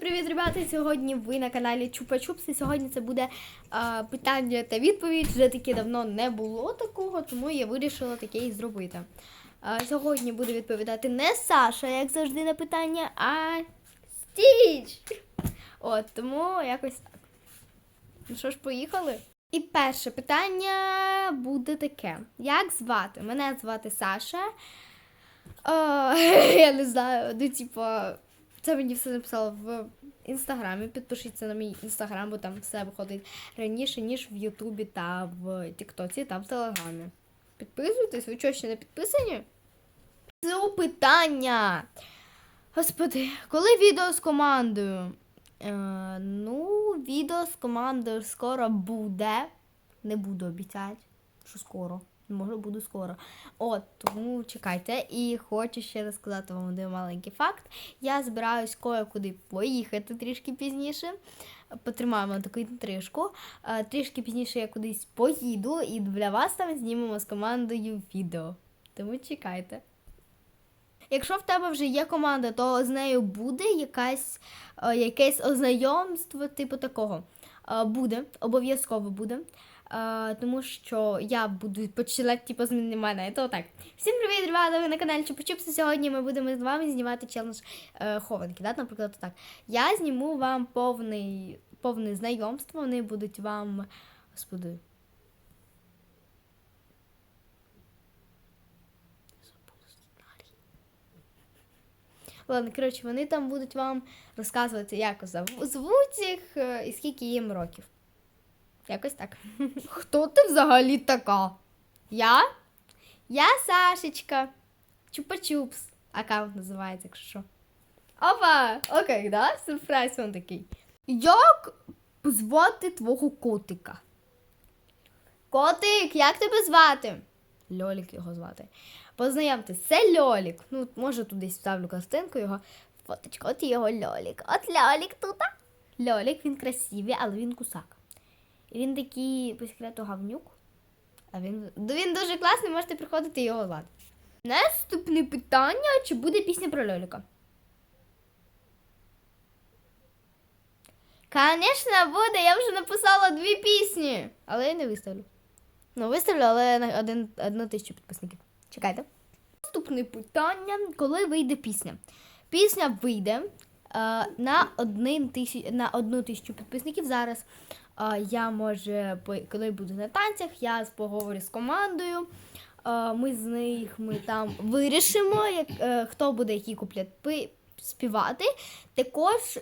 привіт, ребята! Сьогодні ви на каналі Чупа Чупс. І сьогодні це буде а, питання та відповідь. Вже таки давно не було такого, тому я вирішила таке і зробити. А, сьогодні буде відповідати не Саша, як завжди, на питання, а Стіч. От, тому якось так. Ну що ж, поїхали? І перше питання буде таке: Як звати? Мене звати Саша. О, я не знаю, ну, типа, це мені все написало в інстаграмі. Підпишіться на мій інстаграм, бо там все виходить раніше, ніж в Ютубі та в Тіктоці та в Телеграмі. Підписуйтесь, ви чого ще не підписані? Це питання. Господи, коли відео з командою? Е, ну, відео з командою скоро буде. Не буду обіцяти, що скоро. Може, буде скоро. От, тому чекайте. І хочу ще раз сказати вам один маленький факт. Я збираюсь кое-куди поїхати трішки пізніше. Потримаємо таку інтрижку. Е, Трішки пізніше я кудись поїду і для вас там знімемо з командою відео. Тому чекайте. Якщо в тебе вже є команда, то з нею буде якась, е, якесь ознайомство, типу такого. Е, буде, обов'язково буде. Тому що я буду починати типу, з мене. І то так. Всім привіт, ребята! Ви на каналі Чупа-Чупси. Сьогодні ми будемо з вами знімати челендж е, хованки. Да? Наприклад, так. Я зніму вам повний, повне знайомство. Вони будуть вам. Господи. Ладно, коротше, вони там будуть вам розказувати, як звуть їх е, і скільки їм років. Якось так. Хто ти взагалі така? Я? Я Сашечка. Чупа-чупс. Аккаунт називається, якщо що. Опа! Окей, да? Сюрприз він такий. Як звати твого котика? Котик, як тебе звати? Льолік його звати. Познайомтесь, це Льолік. Ну, може, тут десь вставлю картинку його. Фоточку, от його Льолік. От Льолік тут. Льолік, він красивий, але він кусак. І він такий по секрету гавнюк. А він, він дуже класний, можете приходити його лад. Наступне питання: чи буде пісня про Льоліка? Звісно, буде, я вже написала дві пісні, але я не виставлю. Ну, виставлю, але на один, одну тисячу підписників. Чекайте. Наступне питання: коли вийде пісня? Пісня вийде е, на, один тисяч, на одну тисячу підписників зараз. Я може, коли буду на танцях, я поговорю з командою. Ми з них ми там вирішимо, як, е, хто буде який куплет пи- співати. Також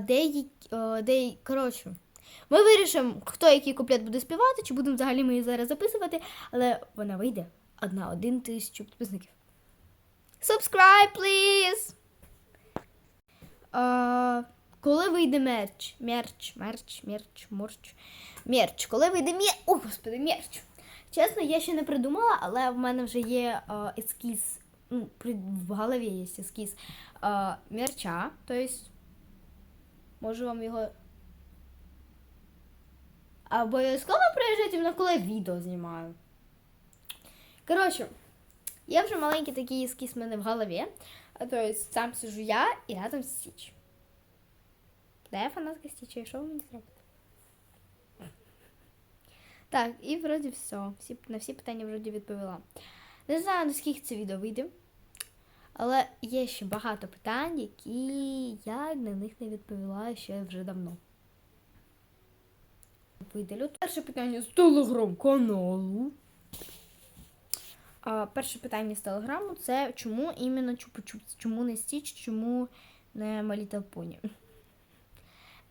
деякі, е, деякі, коротше, ми вирішимо, хто який куплет буде співати, чи будемо взагалі ми її зараз записувати, але вона вийде одна один тисячу підписників. Subscribe, please! А, коли вийде мерч? Мерч, мерч, мерч, морч. Мерч. Коли вийде мерч? Ой, господи, мерч. Чесно, я ще не придумала, але в мене вже є а, ескіз. Ну, в голові є ескіз а, мерча. Тобто, можу вам його Обов'язково приїжджайте мене, коли відео знімаю. Коротше, є вже маленький такий ескіз в мене в голові. А то сам сижу я і рядом Стіч. Де я фанатка Стіча? Що ви мені зробите? Так, і вроді все. Всі, на всі питання вроді відповіла. Не знаю, наскільки це відео вийде. Але є ще багато питань, які я на них не відповіла ще вже давно. Вийде люд. Перше питання з телеграм-каналу. Перше питання з телеграму це чому іменно Чупа-Чупс? Чому не Стіч, чому не Little Pony?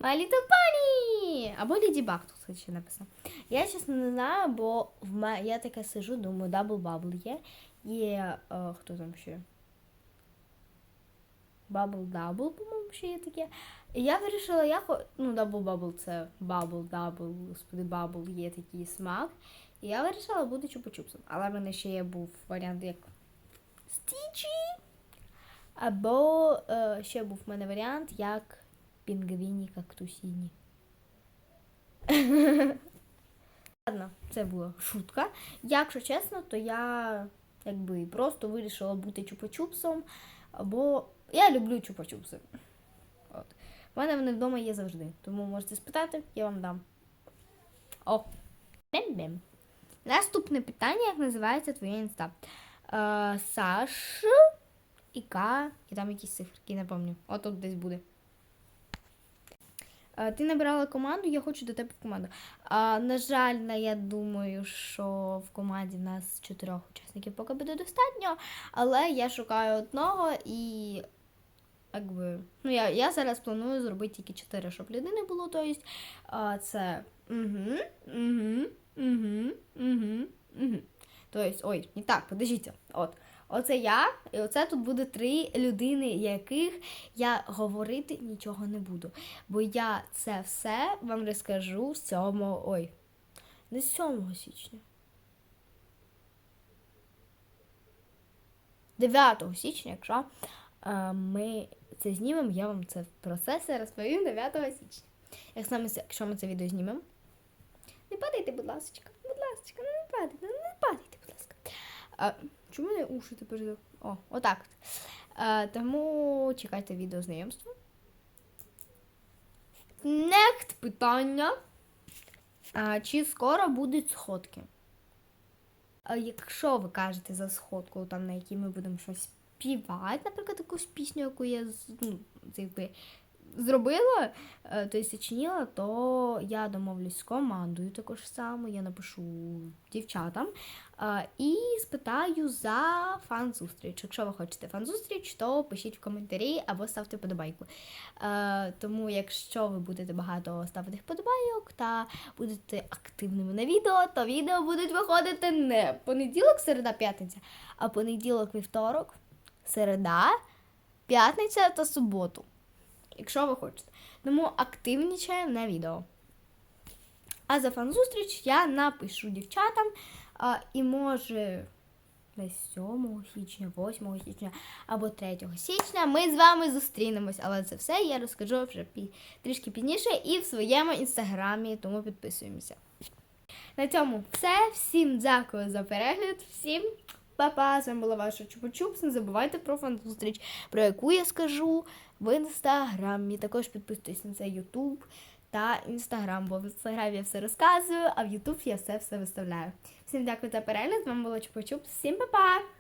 My Little Pony! Або Ліді Баг тут ще написано. Я чесно не знаю, бо в мене я таке сижу, думаю, Double Bubble є. Є е, хто там ще? Bubble Double, по-моєму, ще є таке. І я вирішила, я хо... ну, Double Bubble це Bubble Double, господи, Bubble є такий смак. І я вирішила бути чупа-чупсом. Але в мене ще є був варіант як Стічі. Або е, ще був в мене варіант як пінгвіні кактусіні. Ладно, це була шутка. Якщо чесно, то я якби просто вирішила бути чупа-чупсом. Або я люблю чупа-чупси. У мене вони вдома є завжди. Тому можете спитати, я вам дам. О. Бем-бем. Наступне питання, як називається твоє інста? Е, Саш і К, і там якісь циферки, не пам'ятаю. От тут десь буде. Е, Ти набирала команду, я хочу до тебе в команду. А, на жаль, я думаю, що в команді нас чотирьох учасників поки буде достатньо, але я шукаю одного і. Якби, ну, я, я зараз планую зробити тільки чотири, щоб людини було. Тобто, а, це. Угу, угу, угу, угу, угу. Тобто, ой, не так, подождіть. От. Оце я, і оце тут буде три людини, яких я говорити нічого не буду. Бо я це все вам розкажу 7, ой, не 7 січня. 9 січня, якщо е, ми це знімемо, я вам це в процесі розповім 9 січня. Як саме, якщо ми це відео знімемо. Не падайте, будь ласка, будь ласка, ну не падайте, ну не падайте, будь ласка. Чому мене уші тепер? О, отак. от. А, тому чекайте відео знайомства. Next питання. А, чи скоро будуть сходки? А якщо ви кажете за сходку, там, на якій ми будемо щось співати, наприклад, якусь пісню, яку я ну, якби зробила, е, то есть сочинила, то я домовлюсь з командою також само, я напишу дівчатам е, і спитаю за фан-зустріч. Якщо ви хочете фан-зустріч, то пишіть в коментарі або ставте вподобайку. Е, Тому, якщо ви будете багато ставити вподобайок та будете активними на відео, то відео будуть виходити не понеділок, середа, п'ятниця, а понеділок, вівторок, середа, п'ятниця та суботу якщо ви хочете. Тому активнічаємо на відео. А за фан-зустріч я напишу дівчатам, а, і може десь 7 січня, 8 січня або 3 січня ми з вами зустрінемось. Але це все я розкажу вже пі- трішки пізніше і в своєму інстаграмі, тому підписуємося. На цьому все. Всім дякую за перегляд. Всім па-па. З вами була ваша Чупа-Чупс. Не забувайте про фан-зустріч, про яку я скажу в інстаграмі. Також підписуйтесь на цей Ютуб та інстаграм, бо в інстаграмі я все розказую, а в Ютуб я все все виставляю. Всім дякую за перегляд. З вами була Чупа-Чупс. Всім па-па!